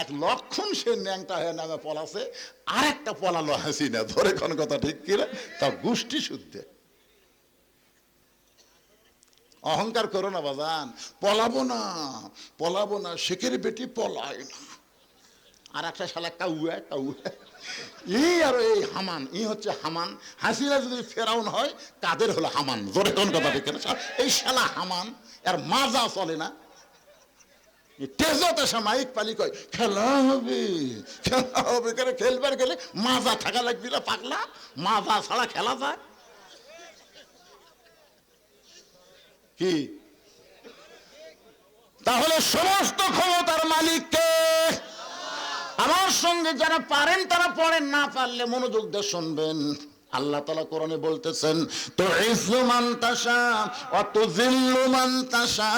এক লক্ষণ সে ন্যাংটা হয়ে নামে পলাছে আর একটা পলালো হাসি না, ধরে কোন কথা ঠিক কিনা তা গোষ্ঠী শুদ্ধে। অহংকার করো না বাজান, পলাবো না পলাবো না, শেখের বেটি পলায় না। আর একটা শালা কাউয়া কাউয়া। এই আর এই হামান, ই হচ্ছে হামান। হাসিরা যদি ফেরাউন হয়, কাদের হলো হামান? জোরে কোন কথা ঠিক এই শালা হামান, এর মাজা চলে না। তেজতে সে মাইক পালি কয়, খেলা হবে খেলা হবে। করে খেলবার গেলে মাজা থাকা লাগবি না, পাগলা। মাজা ছাড়া খেলা যায়। কি? তাহলে সমস্ত ক্ষমতার মালিককে আমার সঙ্গে যারা পারেন, তারা পড়েন, না পারলে মনোযোগ দিয়ে শুনবেন। আল্লাহ তালা কোরআনে বলতেছেন তো ইসলুমান তাসা অত জিল্লুমান তাসা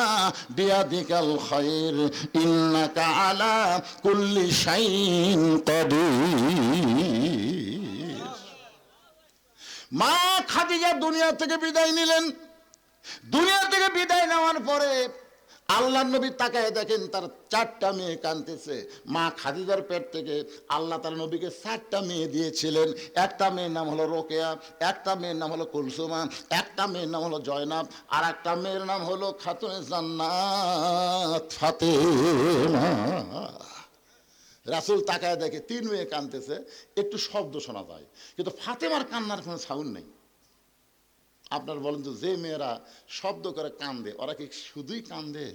বিয়াদিকাল খায়র ইন্নাকা আলা কুল্লি শাইন কাদির। মা খাদিজা দুনিয়া থেকে বিদায় নিলেন। দুনিয়া থেকে বিদায় নেওয়ার পরে আল্লাহ নবী তাকায় দেখেন, তার চারটা মেয়ে কানতেছে মা খাদিজার পেট থেকে আল্লাহ তার নবীকে চারটা মেয়ে দিয়েছিলেন। একটা মেয়ের নাম হলো রোকেয়া, একটা মেয়ের নাম হলো কুলসুমা, একটা মেয়ের নাম হলো জয়নাব, আর একটা মেয়ের নাম হলো খাতুনে জান্নাত রাসুল তাকায় দেখে, তিন মেয়ে কানতেছে একটু শব্দ শোনা যায়, কিন্তু ফাতেমার কান্নার কোনো সাউন্ড নেই। আপনার বলেন তো, যে মেয়েরা শব্দ করে কান্দে, ওরা কি শুধুই কান্দে?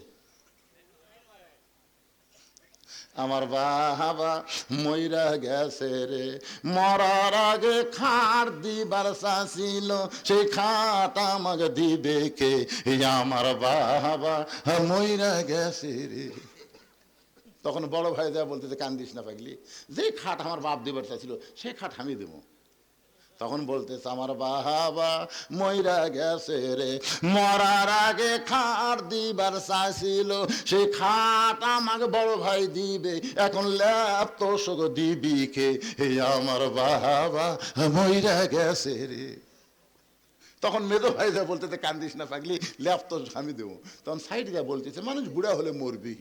আমার বাবা ময়রা গেছে রে, মরার আগে খাট দিবার ছিল সেই খাট আমাকে দিবে কে? আমার বাবা ময়রা গেছে রে। তখন বড় ভাই দেয়া বলতেছে, কান্দিস না পাগলি, যে খাট আমার বাপ দিবার চাইছিল সেই খাট আমি দেবো। তখন বলতেছে, আমার বাবা ময়রা গেছে রে। মরার আগে খাট দিবার চাইছিল সেই খাট আমাকে বড় ভাই দিবে। এখন ল্যাপ তো শোক দিবি কে? হে আমার বাবা ময়রা গেছে রে। তখন মেজো ভাই যা বলতেছে, কান্দিস না পাগলি, ল্যাপ তো আমি দেবো। তখন সাইড যা বলতেছে, মানুষ বুড়া হলে মরবি।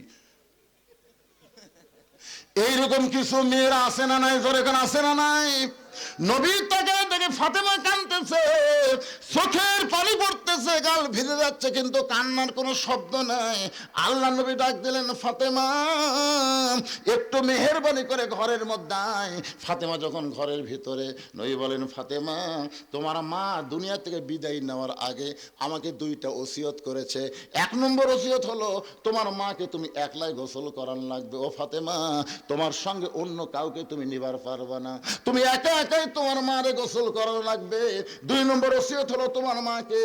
এইরকম কিছু মেয়েরা আসে না নাই? জোরে আছে না নাই? নবীর তাকে দেখে ফাতেমা কানতেছে, চোখের পানি পড়তেছে, গাল ভিজে যাচ্ছে, কিন্তু কান্নার কোনো শব্দ নাই। আল্লাহ নবী ডাক দিলেন, ফাতেমা, একটু মেহেরবানি করে ঘরের মধ্যে আয়। ফাতেমা যখন ঘরের ভিতরে, নবী বলেন, ফাতেমা, তোমার মা দুনিয়া থেকে বিদায় নেওয়ার আগে আমাকে দুইটা ওসিয়ত করেছে। এক নম্বর ওসিয়ত হলো, তোমার মাকে তুমি একলাই গোসল করান লাগবে। ও ফাতেমা, তোমার সঙ্গে অন্য কাউকে তুমি নিবার পারবে না। তুমি একা একাই তোমার মারে গোসল করানো লাগবে। দুই নম্বর ওসিয়ত হলো তোমার মাকে।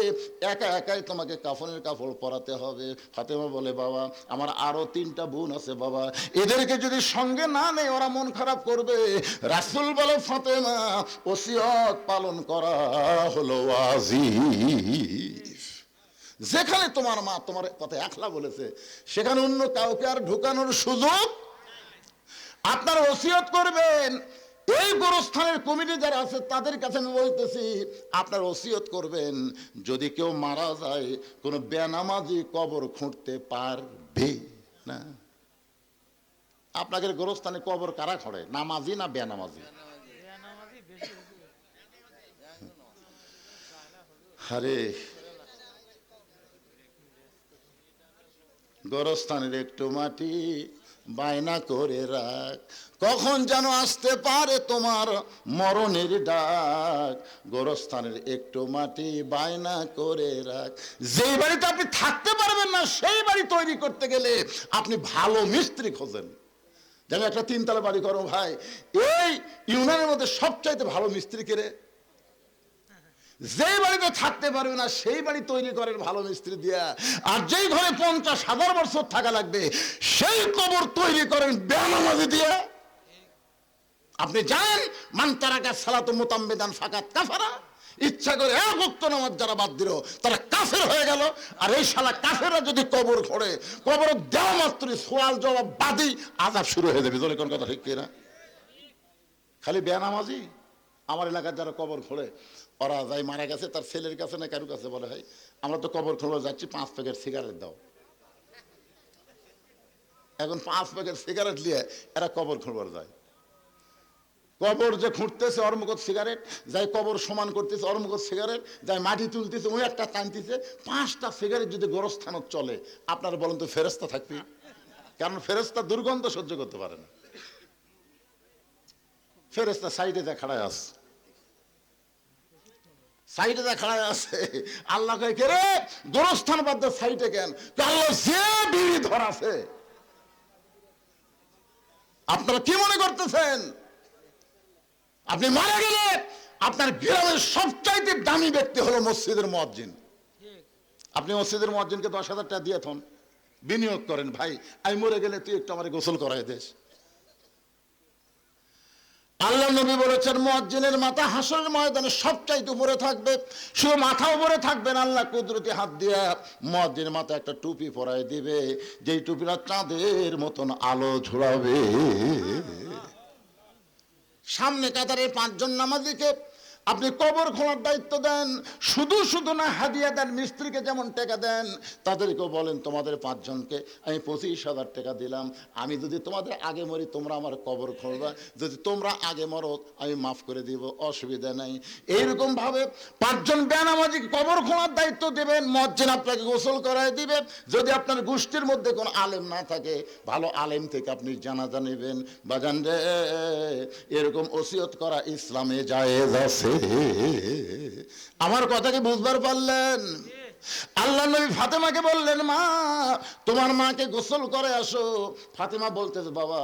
একা একাই তোমাকে কাফনের কাপড় পরাতে হবে। ফাতেমা বলে, বাবা, আমার আরও তিনটা বোন আছে, বাবা। এদেরকে যদি সঙ্গে না নেই ওরা মন খারাপ করবে। রাসুল বলে, ফাতেমা, ওসিয়ত পালন করা হলো আজিজ যেখানে তোমার মা তোমার কথা একলা বলেছে, সেখানে অন্য কাউকে আর ঢুকানোর সুযোগ আপনার ওসিয়ত করবেন। এই গোরস্থানের কমিটি যারা আছে, তাদের কাছে আমি বলতেছি, আপনার ওসিয়ত করবেন, যদি কেউ মারা যায়, কোনো বেনামাজি কবর খুঁড়তে পারবে না। আপনাকে গোরস্থানে কবর কারা খড়ে, নামাজি না বেনামাজি? আরে, গোরস্থানের একটু মাটি বায়না করে রাখ। কখন যেন আসতে পারে তোমার মরণের ডাক। গোরস্থানের একটু মাটি বায়না করে রাখ। যেই বাড়িতে আপনি থাকতে পারবেন না, সেই বাড়ি তৈরি করতে গেলে আপনি ভালো মিস্ত্রি খোঁজেন। যেন একটা তিনতলা বাড়ি করো ভাই। এই ইউনিয়নের মধ্যে সবচাইতে ভালো মিস্ত্রি কেড়ে যেই বাড়িতে থাকতে পারবে না, সেই বাড়ি তৈরি করেন ভালো মিস্ত্রি দিয়া। আর যেই ঘরে পঞ্চাশ হাজার বছর থাকা লাগবে, সেই কবর তৈরি করেন বেনামাজি দিয়া। আপনি জানেন গাছ সালাতো মোতাম্বেদান ফাকাত কাফারা। ইচ্ছা করে এক উক্ত নামাজ যারা বাদ দিল, তারা কাফের হয়ে গেল। আর এই শালা কাফেররা যদি কবর খোড়ে কবর দেওয়া মাত্রই সোয়াল জবাব বাদি আজাব শুরু হয়ে যাবে। কোন কথা ঠিক কিনা? খালি বেনামাজি আমার এলাকার যারা কবর খোলে, ওরা যাই মারা গেছে, তার ছেলের কাছে না কারুর কাছে বলে ভাই আমরা তো কবর খোলা, যাচ্ছি, পাঁচ প্যাকেট সিগারেট দাও। এখন পাঁচ প্যাকেট সিগারেট নিয়ে এরা কবর খুঁড়বার যায়। কবর যে খুঁড়তেছে অর্মগত সিগারেট, যাই কবর সমান করতেছে অর্মগত সিগারেট, যাই মাটি তুলতেছে, ওই একটা টানতেছে, পাঁচটা সিগারেট যদি গোরস্থানত চলে, আপনারা বলেন তো ফেরস্তা থাকবে? কারণ ফেরস্তা দুর্গন্ধ সহ্য করতে পারে না। ফেরস্তা সাইডে যা খাড়ায় আছে। সাইডে খাড়ায় আছে, আল্লাহ কে রে? গোরস্থান বাদ সাইডে কেন? আল্লাহ যে বিড়ি ধরাছে। আপনারা কি মনে করতেছেন? আপনি মারা গেলে আপনার গ্রামের সবচাইতে দামি ব্যক্তি হলো মসজিদের মসজিদ আপনি মসজিদের মসজিদকে দশ হাজার টাকা দিয়ে থন। বিনিয়োগ করেন, ভাই, আমি মরে গেলে তুই একটু আমার গোসল করাই দেশ আল্লাহ নবী বলেছেন মজ্জিনের মাথা হাসরের ময়দানে সবচাইতে উপরে থাকবে। শুধু মাথা উপরে থাকবেন আল্লাহ কুদরতি হাত দিয়া মজ্জিনের মাথা একটা টুপি পরায় দিবে। যেই টুপিটা চাঁদের মতন আলো ঝোড়াবে সামনে কাতারের পাঁচজন নামাজিকে আপনি কবর খোলার দায়িত্ব দেন, শুধু শুধু না হাদিয়া দেন, মিস্ত্রিকে যেমন টাকা দেন, তাদেরকেও বলেন, তোমাদের পাঁচজনকে আমি পঁচিশ হাজার টাকা দিলাম। আমি যদি তোমাদের আগে মরি, তোমরা আমার কবর খুলবা। যদি তোমরা আগে মরো, আমি মাফ করে দিব, অসুবিধা নাই। এইরকম ভাবে পাঁচজন বেনামাজি কবর খোলার দায়িত্ব দেবেন মজ্জেন আপনাকে গোসল করায় দিবে। যদি আপনার গোষ্ঠীর মধ্যে কোনো আলেম না থাকে, ভালো আলেম থেকে আপনি জানাজা নেবেন। বাজান রে, এরকম ওসিয়ত করা ইসলামে জায়েজ আছে। আমার কথা কি বুঝবার পারলেন? আল্লাহ নবী ফাতেমাকে বললেন, মা, তোমার মাকে গোসল করে আসো। ফাতেমা বলতেছে, বাবা,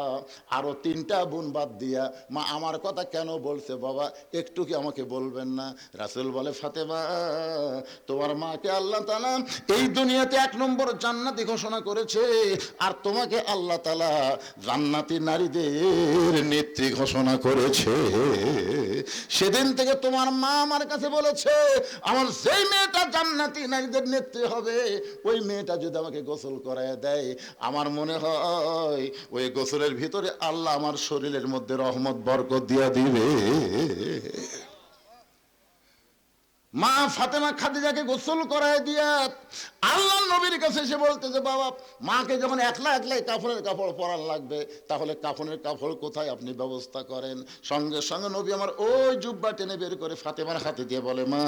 আরও তিনটা বোন বাদ দিয়া, মা আমার কথা কেন বলছে? বাবা, একটু কি আমাকে বলবেন না? রাসুল বলে, ফাতেমা, তোমার মাকে আল্লাহ তালা এই দুনিয়াতে এক নম্বর জান্নাতি ঘোষণা করেছে, আর তোমাকে আল্লাহ তালা জান্নাতি নারীদের নেত্রী ঘোষণা করেছে। সেদিন থেকে তোমার মা আমার কাছে বলেছে, আমার সেই মেয়েটা জান্নাতি নারীদের নেত্রী হবে। ওই মেয়েটা যদি আমাকে গোসল করায় দেয়, আমার মনে হয় ওই গোসলের ভিতরে আল্লাহ আমার শরীরের মধ্যে রহমত, বরকত দিয়া দিবে। মা ফাতেমা খাদিজাকে গোসল করায় দিয়া আল্লাহ নবীর কাছে এসে বলতেছে বাবা, মাকে যখন একলা একলাই কাফনের কাপড় পরার লাগবে, তাহলে কাফনের কাপড় কোথায় আপনি ব্যবস্থা করেন? সঙ্গে সঙ্গে নবী আমার ওই জুব্বা টেনে বের করে ফাতেমার হাতে দিয়ে বলে, মা,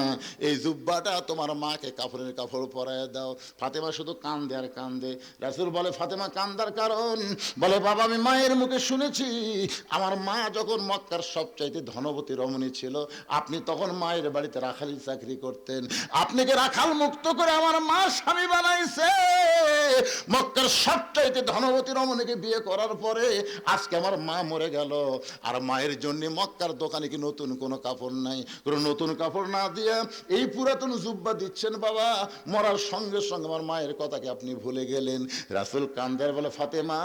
এই জুব্বাটা তোমার মাকে কাপড়ের কাপড় পরায় দাও। ফাতেমা শুধু কান্দে আর কান্দে। রাসুল বলে, ফাতেমা, কান্দার কারণ? বলে, বাবা, আমি মায়ের মুখে শুনেছি, আমার মা যখন মক্কার সবচাইতে ধনবতী রমণী ছিল, আপনি তখন মায়ের বাড়িতে রাখালি চাকরি করতেন। আপনি কি রাখাল মুক্ত করে আমার মা স্বামী বানাইছে। মক্কার সবচাইতে ধনবতী রমণীকে বিয়ে করার পরে আজকে আমার মা মরে গেল। আর মায়ের জন্য মক্কার দোকানে কি নতুন কোনো কাপড় নাই? কোনো নতুন কাপড় না দিয়ে এই পুরাতন জুব্বা দিচ্ছেন বাবা। মরার সঙ্গে সঙ্গে আমার মায়ের কথাকে আপনি ভুলে গেলেন। রাসুল কান্দার বলে, ফাতেমা,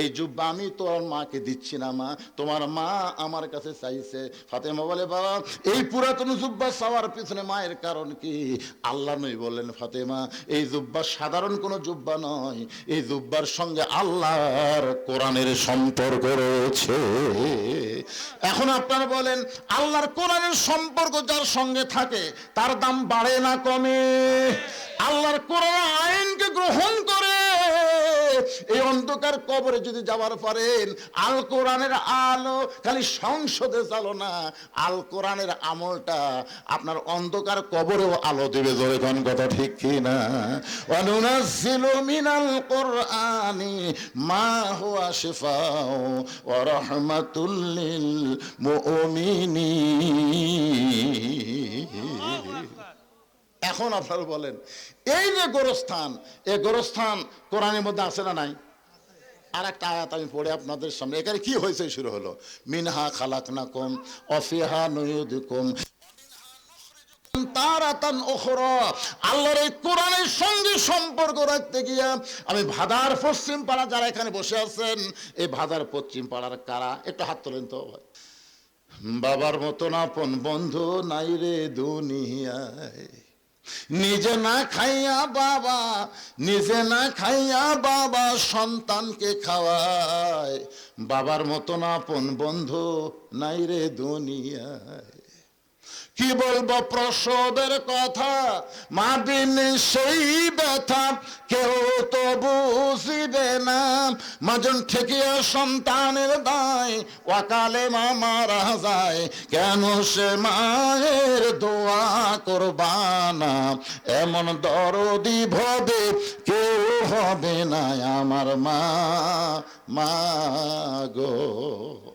এই জুব্বা আমি তোর মাকে দিচ্ছি না মা। তোমার মা আমার কাছে চাইছে। ফাতেমা বলে, বাবা, এই পুরাতন জুব্বা চাওয়ার পিছনে মায়ের কারণ কি? আল্লাহ নই বললেন, ফাতেমা, এই জুব্বা সাধারণ কোনো জুব্বা নয়, এই জুব্বার সঙ্গে আল্লাহর কোরআনের সম্পর্ক রয়েছে। এখন আপনারা বলেন, আল্লাহর কোরআনের সম্পর্ক যার সঙ্গে থাকে, তার দাম বাড়ে না কমে? আল্লাহর কোরআন আইনকে গ্রহণ এই অন্ধকার কবরে যদি যাবার পারেন আল কোরআনের আলো খালি সংসদে চালো না, আল কোরআনের আমলটা আপনার অন্ধকার কবরেও আলো দেবে, জোরে কোন কথা ঠিক কি না অনুনাজ্জিলু মিনাল কোরআনি মা হুয়া শিফাউ ওয়া রাহমাতুল মুমিনিন। এখন আপনারা বলেন, এই যে গোরস্থান, এই গোরস্থান কোরআনের মধ্যে আছে না নাই? আর একটা আয়াত আমি পড়ে আপনাদের সামনে, এখানে কি হয়েছে শুরু হলো? মিনহা খালাক না কম অফিহা নয়ুদ কম ওখরা আল্লাহর এই কোরআনের সঙ্গে সম্পর্ক রাখতে গিয়া আমি ভাদার পশ্চিম পাড়া যারা এখানে বসে আছেন, এই ভাদার পশ্চিম পাড়ার কারা? একটু হাত তোলেন তো ভাই। বাবার মতন আপন বন্ধু নাই রে দুনিয়ায়। নিজে না খাইয়া বাবা, নিজে না খাইয়া বাবা সন্তানকে খাওয়ায়। বাবার মতন আপন বন্ধু নাই রে দুনিয়ায়। কি বলব প্রসবের কথা? মা বিন সেই ব্যথা, কেউ তো বুঝিবে না। মাজন ঠেকিয়া সন্তানের দায় ওয়াকালে মা মারা যায়। কেন সে মায়ের দোয়া করবানা? এমন দরদি ভবে, কেউ হবে না। আমার মা মা গো।